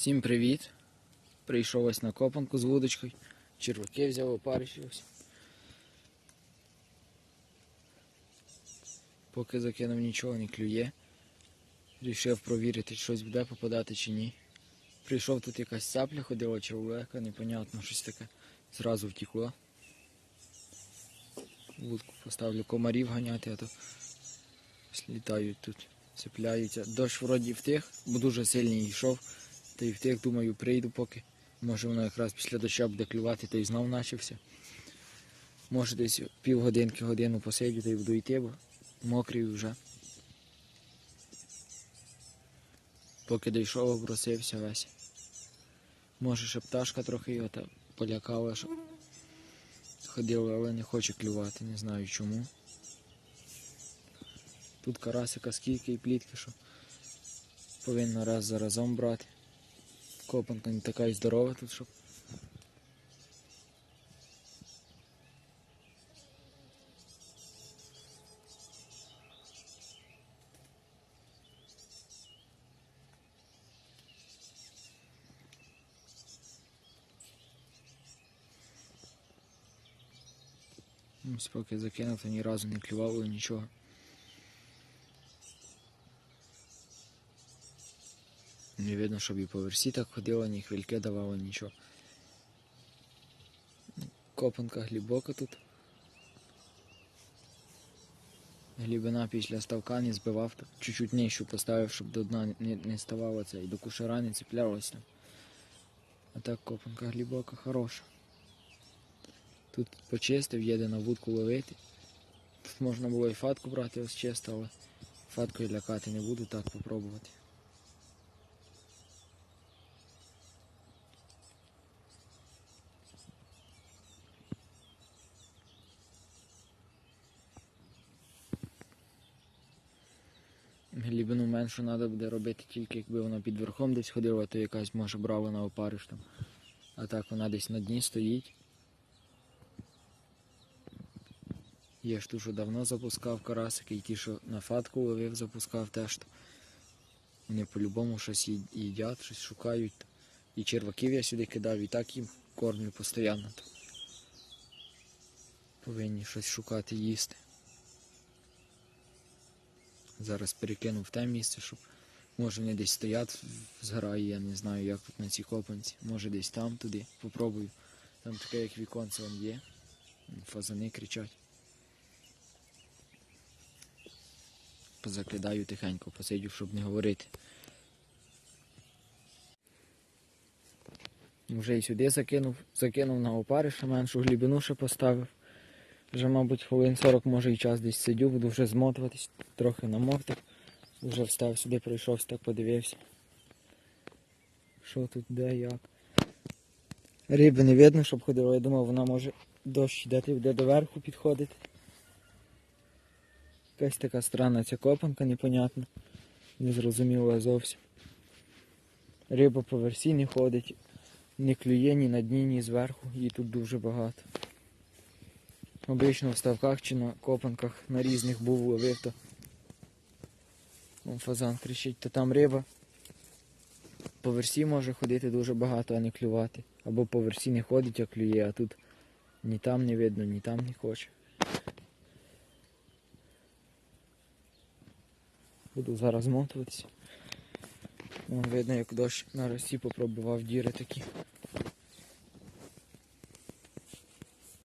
Всім привіт! Прийшов ось на копанку з вудочкою. Черваки взяв, опариші ось. Поки закинув нічого не клює. Рішив провірити, щось буде попадати чи ні. Прийшов тут якась цапля ходила чоловіка, непонятно, щось таке. Зразу втекло. Вудку поставлю комарів ганяти, а то ось літають тут, цепляються. Дощ вроді втих, бо дуже сильний йшов. Та й втих, думаю, прийду поки. Може воно якраз після дощу буде клювати, та й знов начався. Може десь півгодинки, годину посидю, та й буду йти, бо мокрий вже. Поки дійшов, обросився весь. Може ще пташка трохи його та полякала, що ходила, але не хоче клювати, не знаю чому. Тут карасика скільки і плітки, що повинна раз за разом брати. Копанка не така і здорова тут, щоб. Ось поки закинув, то ні разу не клювало нічого. Не видно, щоб і по версі так ходило, ні хвильки давало, нічого. Копанка глибока тут. Глибина після ставка не збивав, чуть-чуть нижчу поставив, щоб до дна не, не ставало це і до кушара не цеплялося. А так копанка глибока, хороша. Тут почистив, їде на вудку ловити. Тут можна було і фатку брати ось чисто, але фаткою лякати не буду, так попробувати. Глибину меншу треба буде робити тільки якби вона під верхом десь ходила, то якась може брала на опариш там. А так вона десь на дні стоїть. Є ж ту, що давно запускав карасики, і ті, що на фатку ловив, запускав теж. Вони по-любому щось їдять, щось шукають. І черваків я сюди кидав, і так їм кормлю постійно. Повинні щось шукати їсти. Зараз перекинув те місце, щоб може вони десь стоять в зграї, я не знаю, як тут на цій копанці. Може десь там туди. Попробую. Там таке як віконце вон є. Фазани кричать. Позакидаю тихенько, посидю, щоб не говорити. Вже і сюди закинув, закинув на опариша, меншу глибину ще поставив. Вже, мабуть, хвилин 40 може і час десь сидю, буду вже змотуватись, трохи намовтав. Вже встав сюди, прийшовся, так подивився. Що тут, де, як. Риби не видно, щоб ходило. Я думав, вона може дощ йде, буде доверху підходити. Якась така странна ця копанка, непонятна. Не зрозуміла зовсім. Риба по версі не ходить, не клює ні на дні, ні зверху, її тут дуже багато. Обично в ставках чи на копанках на різних був ловив, то фазан кричить, то там риба. По версі може ходити дуже багато, а не клювати. Або по версі не ходить, а клює, а тут ні там не видно, ні там не хоче. Буду зараз мотуватися. Видно, як дощ на росі попробував діри такі.